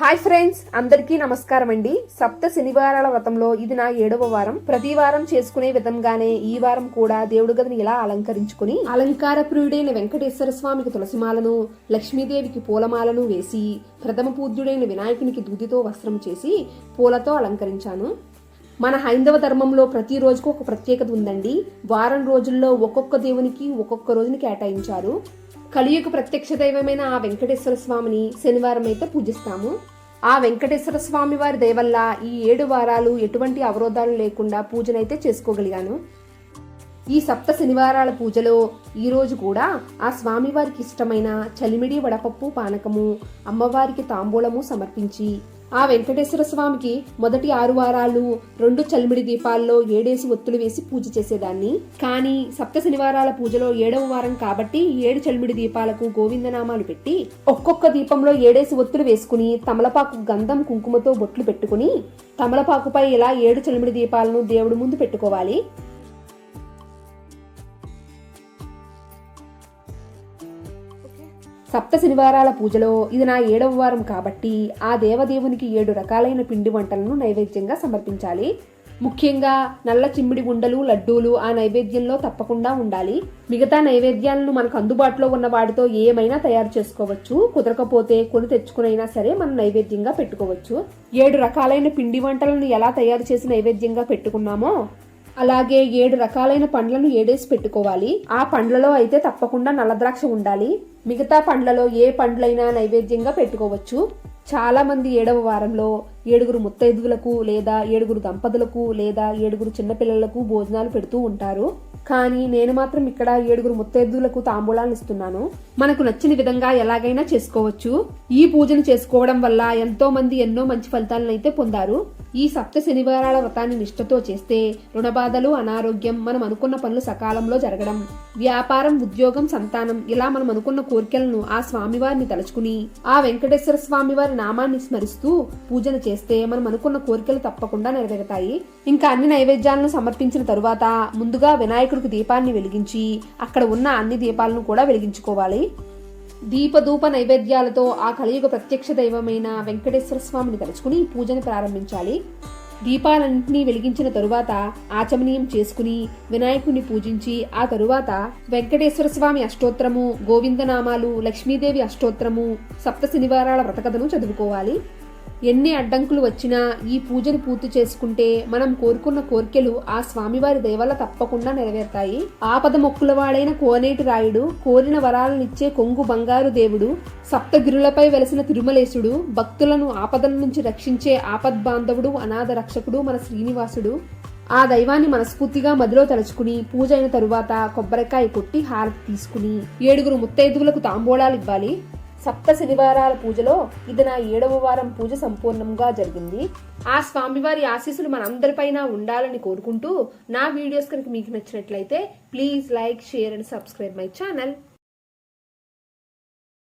Hi friends అందరికీ నమస్కారం అండి. సప్త శనివారాల వ్రతంలో ఇది నా ఏడవ వారం. ప్రతి వారం చేసుకునే విధంగానే ఈ వారం కూడా దేవుడి గదిని ఇలా అలంకరించుకుని అలంకార ప్రియుడైన వెంకటేశ్వర స్వామికి తులసిమాలను లక్ష్మీదేవికి పూలమాలను వేసి ప్రథమ పూజ్యుడైన వినాయకునికి దూదితో వస్త్రం చేసి పూలతో అలంకరించాను. మన హైందవ ధర్మంలో ప్రతి రోజుకు ఒక ప్రత్యేకత ఉందండి. వారం రోజుల్లో ఒక్కొక్క దేవునికి ఒక్కొక్క రోజుని కేటాయించారు. కలియుగ ప్రత్యక్ష దైవమైన ఆ వెంకటేశ్వర స్వామిని శనివారం అయితే పూజిస్తాము. ఆ వెంకటేశ్వర స్వామి వారి దయవల్ల ఈ ఏడు వారాలు ఎటువంటి అవరోధాలు లేకుండా పూజనైతే చేసుకోగలిగాను. ఈ సప్త శనివారాల పూజలో ఈ రోజు కూడా ఆ స్వామివారికి ఇష్టమైన చలిమిడి వడపప్పు పానకము అమ్మవారికి తాంబూలము సమర్పించి ఆ వెంకటేశ్వర స్వామికి మొదటి ఆరు వారాలు రెండు చల్మిడి దీపాల్లో ఏడేసి ఒత్తులు వేసి పూజ చేసేదాన్ని. కానీ సప్త శనివారాల పూజలో ఏడవ వారం కాబట్టి ఏడు చల్మిడి దీపాలకు గోవిందనామాలు పెట్టి ఒక్కొక్క దీపంలో ఏడేసి ఒత్తులు వేసుకుని తమలపాకు గంధం కుంకుమతో బొట్లు పెట్టుకుని తమలపాకుపై ఇలా ఏడు చలిమిడి దీపాలను దేవుడి ముందు పెట్టుకోవాలి. సప్త శనివారాల పూజలో ఇది నా ఏడవ వారం కాబట్టి ఆ దేవదేవునికి ఏడు రకాలైన పిండి వంటలను నైవేద్యంగా సమర్పించాలి. ముఖ్యంగా నల్ల చిమ్మిడి గుండలు లడ్డూలు ఆ నైవేద్యంలో తప్పకుండా ఉండాలి. మిగతా నైవేద్యాలను మనకు అందుబాటులో ఉన్న వాటితో ఏమైనా తయారు చేసుకోవచ్చు. కుదరకపోతే కొని తెచ్చుకునైనా సరే మనం నైవేద్యంగా పెట్టుకోవచ్చు. ఏడు రకాలైన పిండి వంటలను ఎలా తయారు చేసి నైవేద్యంగా పెట్టుకున్నామో అలాగే ఏడు రకాలైన పండ్లను ఏడేసి పెట్టుకోవాలి? ఆ పండ్లలో అయితే తప్పకుండా నల్లద్రాక్ష ఉండాలి. మిగతా పండ్లలో ఏ పండ్లైనా నైవేద్యంగా పెట్టుకోవచ్చు. చాలా మంది ఏడవ వారంలో ఏడుగురు ముత్తైదువులకు లేదా ఏడుగురు దంపతులకు లేదా ఏడుగురు చిన్నపిల్లలకు భోజనాలు పెడుతూ ఉంటారు. కానీ నేను మాత్రం ఇక్కడ ఏడుగురు ముత్తైదువులకు తాంబూలాలు ఇస్తున్నాను. మనకు నచ్చిన విధంగా ఎలాగైనా చేసుకోవచ్చు. ఈ పూజను చేసుకోవడం వల్ల ఎంతో మంది ఎన్నో మంచి ఫలితాలను అయితే పొందారు. ఈ సప్త శనివారాల వ్రతాన్ని నిష్ఠతో చేస్తే రుణబాధలు అనారోగ్యం మనం అనుకున్న పనులు సకాలంలో జరగడం వ్యాపారం ఉద్యోగం సంతానం ఇలా మనం అనుకున్న కోరికలను ఆ స్వామివారిని తలుచుకుని ఆ వెంకటేశ్వర స్వామివారి నామాన్ని స్మరిస్తూ పూజన చేస్తే మనం అనుకున్న కోరికలు తప్పకుండా నెరవేరుతాయి. ఇంకా అన్ని నైవేద్యాలను సమర్పించిన తరువాత ముందుగా వినాయకుడికి దీపాన్ని వెలిగించి అక్కడ ఉన్న అన్ని దీపాలను కూడా వెలిగించుకోవాలి. దీపధూప నైవేద్యాలతో ఆ కలియుగ ప్రత్యక్ష దైవమైన వెంకటేశ్వర స్వామిని తలుచుకుని పూజను ప్రారంభించాలి. దీపాలన్నింటినీ వెలిగించిన తరువాత ఆచమనీయం చేసుకుని వినాయకుడిని పూజించి ఆ తరువాత వెంకటేశ్వర స్వామి అష్టోత్తరము గోవిందనామాలు లక్ష్మీదేవి అష్టోత్తరము సప్త శనివారాల వ్రతకథను చదువుకోవాలి. ఎన్ని అడ్డంకులు వచ్చినా ఈ పూజను పూర్తి చేసుకుంటే మనం కోరుకున్న కోరికలు ఆ స్వామివారి దయవల్ల తప్పకుండా నెరవేరుతాయి. ఆపద మొక్కులవాడైన కోనేటి రాయుడు కోరిన వరాలనిచ్చే కొంగు బంగారు దేవుడు సప్తగిరులపై వెలసిన తిరుమలేశుడు భక్తులను ఆపదల నుంచి రక్షించే ఆపద్బాంధవుడు అనాథ రక్షకుడు మన శ్రీనివాసుడు. ఆ దైవాన్ని మనస్ఫూర్తిగా మదిలో తలుచుకుని పూజ అయిన తరువాత కొబ్బరికాయ కొట్టి హారతి తీసుకుని ఏడుగురు ముత్తైదువులకు తాంబూలాలు ఇవ్వాలి సప్త శనివారాల పూజలో ఇది నా ఏడవ వారం పూజ సంపూర్ణంగా జరిగింది. ఆ స్వామివారి ఆశీస్సులు మనందరిపైన ఉండాలని కోరుకుంటూ నా వీడియోస్ కనుక మీకు నచ్చినట్లయితే please like share and subscribe my channel.